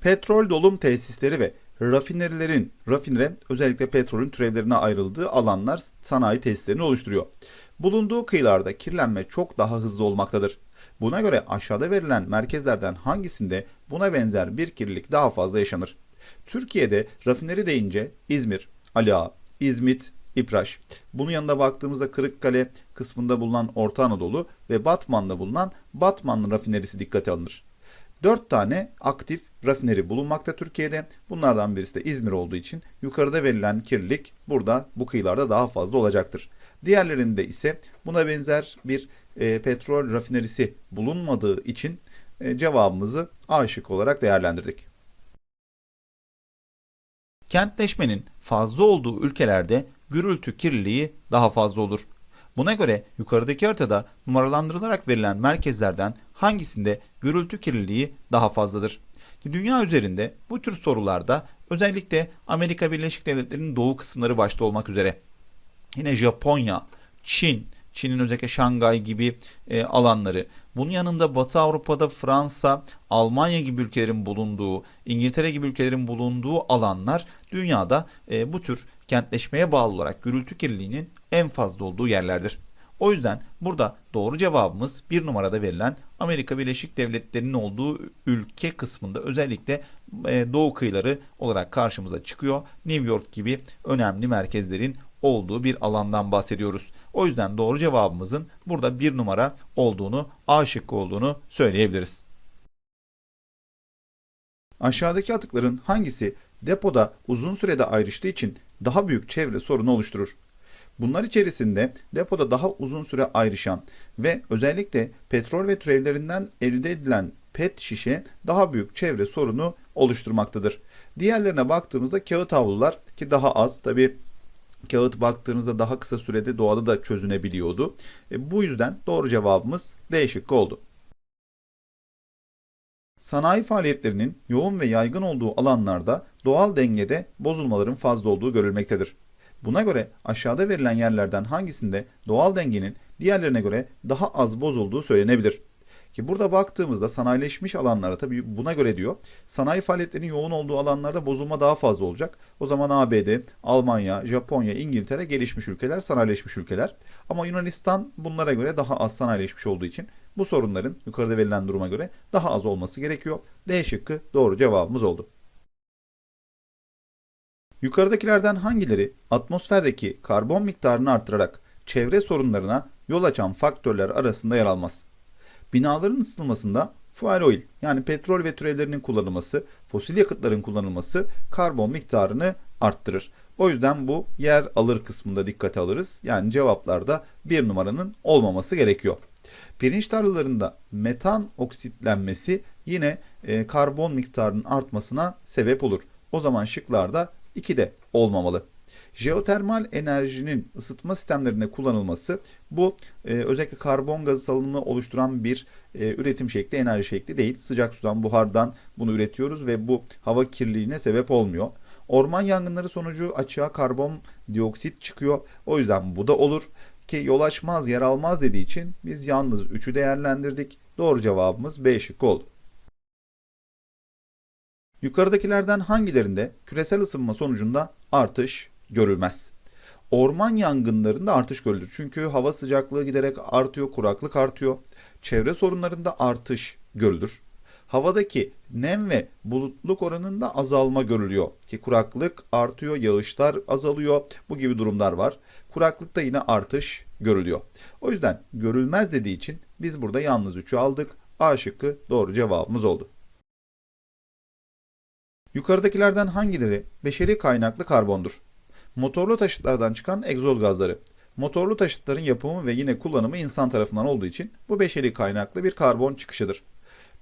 Petrol dolum tesisleri ve rafinerilerin, rafinere özellikle petrolün türevlerine ayrıldığı alanlar sanayi tesislerini oluşturuyor. Bulunduğu kıyılarda kirlenme çok daha hızlı olmaktadır. Buna göre aşağıda verilen merkezlerden hangisinde buna benzer bir kirlilik daha fazla yaşanır? Türkiye'de rafineri deyince İzmir, Ali Ağa, İzmit, İpraş. Bunun yanında baktığımızda Kırıkkale kısmında bulunan Orta Anadolu ve Batman'da bulunan Batman rafinerisi dikkate alınır. 4 tane aktif rafineri bulunmakta Türkiye'de. Bunlardan birisi de İzmir olduğu için yukarıda verilen kirlilik burada bu kıyılarda daha fazla olacaktır. Diğerlerinde ise buna benzer bir e, petrol rafinerisi bulunmadığı için e, cevabımızı A şık olarak değerlendirdik. Kentleşmenin fazla olduğu ülkelerde gürültü kirliliği daha fazla olur. Buna göre yukarıdaki haritada numaralandırılarak verilen merkezlerden hangisinde gürültü kirliliği daha fazladır? Dünya üzerinde bu tür sorularda özellikle Amerika Birleşik Devletleri'nin doğu kısımları başta olmak üzere yine Japonya, Çin, Çin'in özellikle Şangay gibi e, alanları, bunun yanında Batı Avrupa'da Fransa, Almanya gibi ülkelerin bulunduğu, İngiltere gibi ülkelerin bulunduğu alanlar dünyada e, bu tür kentleşmeye bağlı olarak gürültü kirliliğinin en fazla olduğu yerlerdir. O yüzden burada doğru cevabımız bir numarada verilen Amerika Birleşik Devletleri'nin olduğu ülke kısmında özellikle e, doğu kıyıları olarak karşımıza çıkıyor. New York gibi önemli merkezlerin olduğu bir alandan bahsediyoruz. O yüzden doğru cevabımızın burada bir numara olduğunu, A şıkkı olduğunu söyleyebiliriz. Aşağıdaki atıkların hangisi depoda uzun sürede ayrıştığı için daha büyük çevre sorunu oluşturur? Bunlar içerisinde depoda daha uzun süre ayrışan ve özellikle petrol ve türevlerinden elde edilen pet şişe daha büyük çevre sorunu oluşturmaktadır. Diğerlerine baktığımızda kağıt havlular ki daha az tabi kağıt baktığınızda daha kısa sürede doğada da çözünebiliyordu. E, bu yüzden doğru cevabımız D şıkkı oldu. Sanayi faaliyetlerinin yoğun ve yaygın olduğu alanlarda doğal dengede bozulmaların fazla olduğu görülmektedir. Buna göre aşağıda verilen yerlerden hangisinde doğal dengenin diğerlerine göre daha az bozulduğu söylenebilir. Ki burada baktığımızda sanayileşmiş alanlara tabii buna göre diyor. Sanayi faaliyetlerinin yoğun olduğu alanlarda bozulma daha fazla olacak. O zaman ABD, Almanya, Japonya, İngiltere gelişmiş ülkeler, sanayileşmiş ülkeler. Ama Yunanistan bunlara göre daha az sanayileşmiş olduğu için bu sorunların yukarıda verilen duruma göre daha az olması gerekiyor. D şıkkı doğru cevabımız oldu. Yukarıdakilerden hangileri atmosferdeki karbon miktarını artırarak çevre sorunlarına yol açan faktörler arasında yer almaz? Binaların ısıtılmasında fuel oil yani petrol ve türevlerinin kullanılması, fosil yakıtların kullanılması karbon miktarını arttırır. O yüzden bu yer alır kısmında dikkate alırız. Yani cevaplarda bir numaranın olmaması gerekiyor. Pirinç tarlalarında metan oksitlenmesi yine e, karbon miktarının artmasına sebep olur. O zaman şıklarda 2 de olmamalı. Jeotermal enerjinin ısıtma sistemlerinde kullanılması bu e, özellikle karbon gazı salınımını oluşturan bir e, üretim şekli, enerji şekli değil. Sıcak sudan, buhardan bunu üretiyoruz ve bu hava kirliliğine sebep olmuyor. Orman yangınları sonucu açığa karbon dioksit çıkıyor. O yüzden bu da olur ki yol açmaz, yer almaz dediği için biz yalnız 3'ü değerlendirdik. Doğru cevabımız B şıkkı oldu. Yukarıdakilerden hangilerinde küresel ısınma sonucunda artış görülmez? Orman yangınlarında artış görülür. Çünkü hava sıcaklığı giderek artıyor, kuraklık artıyor. Çevre sorunlarında artış görülür. Havadaki nem ve bulutluk oranında azalma görülüyor. Ki kuraklık artıyor, yağışlar azalıyor. Bu gibi durumlar var. Kuraklıkta yine artış görülüyor. O yüzden görülmez dediği için biz burada yalnız 3'ü aldık. A şıkkı doğru cevabımız oldu. Yukarıdakilerden hangileri beşeri kaynaklı karbondur? Motorlu taşıtlardan çıkan egzoz gazları. Motorlu taşıtların yapımı ve yine kullanımı insan tarafından olduğu için bu beşeri kaynaklı bir karbon çıkışıdır.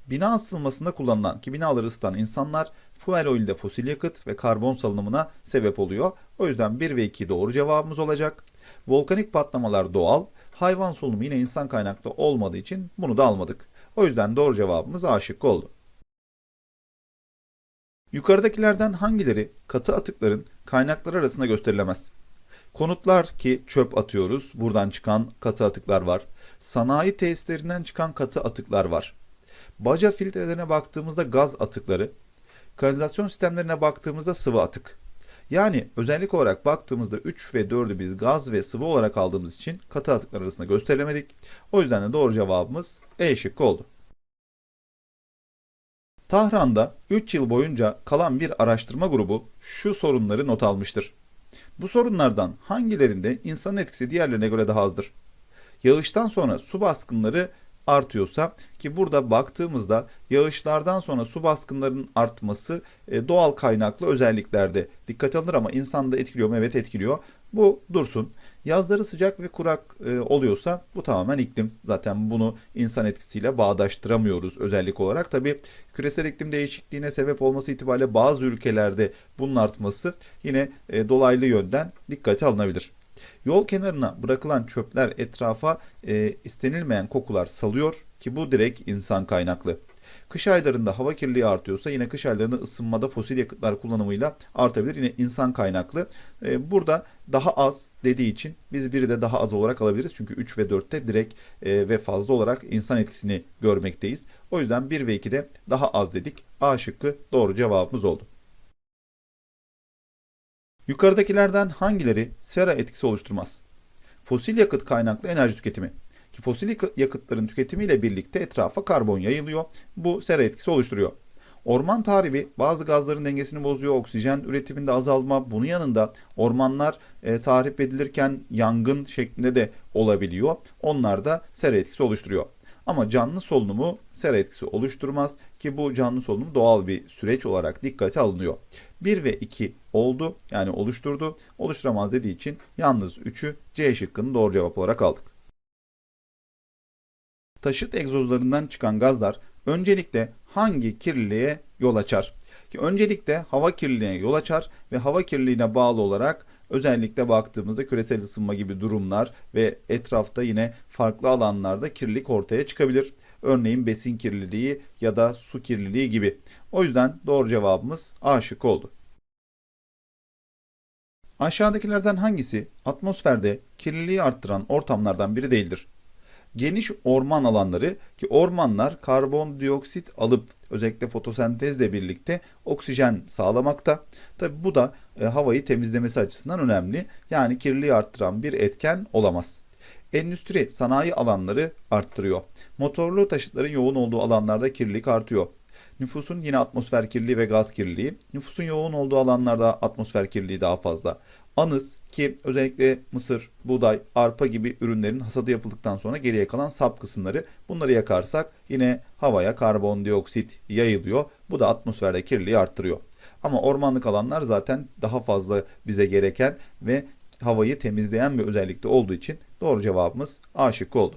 Bina ısıtılmasında kullanılan ki binaları ısıtan insanlar fuel oil'de fosil yakıt ve karbon salınımına sebep oluyor. O yüzden 1 ve 2 doğru cevabımız olacak. Volkanik patlamalar doğal, hayvan solunumu yine insan kaynaklı olmadığı için bunu da almadık. O yüzden doğru cevabımız A şıkkı oldu. Yukarıdakilerden hangileri katı atıkların kaynakları arasında gösterilemez? Konutlar ki çöp atıyoruz. Buradan çıkan katı atıklar var. Sanayi tesislerinden çıkan katı atıklar var. Baca filtrelerine baktığımızda gaz atıkları, Kanalizasyon sistemlerine baktığımızda sıvı atık. Yani özellik olarak baktığımızda 3 ve 4'ü biz gaz ve sıvı olarak aldığımız için katı atıklar arasında gösteremedik. O yüzden de doğru cevabımız E şıkkı oldu. Tahran'da 3 yıl boyunca kalan bir araştırma grubu şu sorunları not almıştır. Bu sorunlardan hangilerinde insanın etkisi diğerlerine göre daha azdır? Yağıştan sonra su baskınları artıyorsa ki burada baktığımızda yağışlardan sonra su baskınlarının artması e, doğal kaynaklı özelliklerde dikkate alınır ama insanda etkiliyor mu? Evet etkiliyor. Bu dursun. Yazları sıcak ve kurak e, oluyorsa bu tamamen iklim. Zaten bunu insan etkisiyle bağdaştıramıyoruz özellik olarak. Tabi küresel iklim değişikliğine sebep olması itibariyle bazı ülkelerde bunun artması yine e, dolaylı yönden dikkate alınabilir. Yol kenarına bırakılan çöpler etrafa e, istenilmeyen kokular salıyor ki bu direkt insan kaynaklı. Kış aylarında hava kirliliği artıyorsa yine kış aylarında ısınmada fosil yakıtlar kullanımıyla artabilir. Yine insan kaynaklı. E, burada daha az dediği için biz biri de daha az olarak alabiliriz. Çünkü 3 ve 4'te direkt e, ve fazla olarak insan etkisini görmekteyiz. O yüzden 1 ve 2'de daha az dedik. A şıkkı doğru cevabımız oldu. Yukarıdakilerden hangileri sera etkisi oluşturmaz? Fosil yakıt kaynaklı enerji tüketimi. Ki fosil yakıtların tüketimiyle birlikte etrafa karbon yayılıyor. Bu sera etkisi oluşturuyor. Orman tahribi bazı gazların dengesini bozuyor. Oksijen üretiminde azalma. Bunun yanında ormanlar e, tahrip edilirken yangın şeklinde de olabiliyor. Onlar da sera etkisi oluşturuyor. Ama canlı solunumu sera etkisi oluşturmaz ki bu canlı solunum doğal bir süreç olarak dikkate alınıyor. 1 ve 2 oldu yani oluşturdu. Oluşturamaz dediği için yalnız 3'ü C şıkkını doğru cevap olarak aldık. Taşıt egzozlarından çıkan gazlar öncelikle hangi kirliliğe yol açar? Ki öncelikle hava kirliliğine yol açar ve hava kirliliğine bağlı olarak özellikle baktığımızda küresel ısınma gibi durumlar ve etrafta yine farklı alanlarda kirlilik ortaya çıkabilir. Örneğin besin kirliliği ya da su kirliliği gibi. O yüzden doğru cevabımız A şıkkı oldu. Aşağıdakilerden hangisi atmosferde kirliliği arttıran ortamlardan biri değildir? Geniş orman alanları ki ormanlar karbondioksit alıp özellikle fotosentezle birlikte oksijen sağlamakta. Tabi bu da e, havayı temizlemesi açısından önemli. Yani kirliliği arttıran bir etken olamaz. Endüstri, sanayi alanları arttırıyor. Motorlu taşıtların yoğun olduğu alanlarda kirlilik artıyor. Nüfusun yine atmosfer kirliliği ve gaz kirliliği. Nüfusun yoğun olduğu alanlarda atmosfer kirliliği daha fazla. Anız ki özellikle mısır, buğday, arpa gibi ürünlerin hasadı yapıldıktan sonra geriye kalan sap kısımları bunları yakarsak yine havaya karbondioksit yayılıyor. Bu da atmosferde kirliliği arttırıyor. Ama ormanlık alanlar zaten daha fazla bize gereken ve havayı temizleyen bir özellikte olduğu için doğru cevabımız A şıkkı oldu.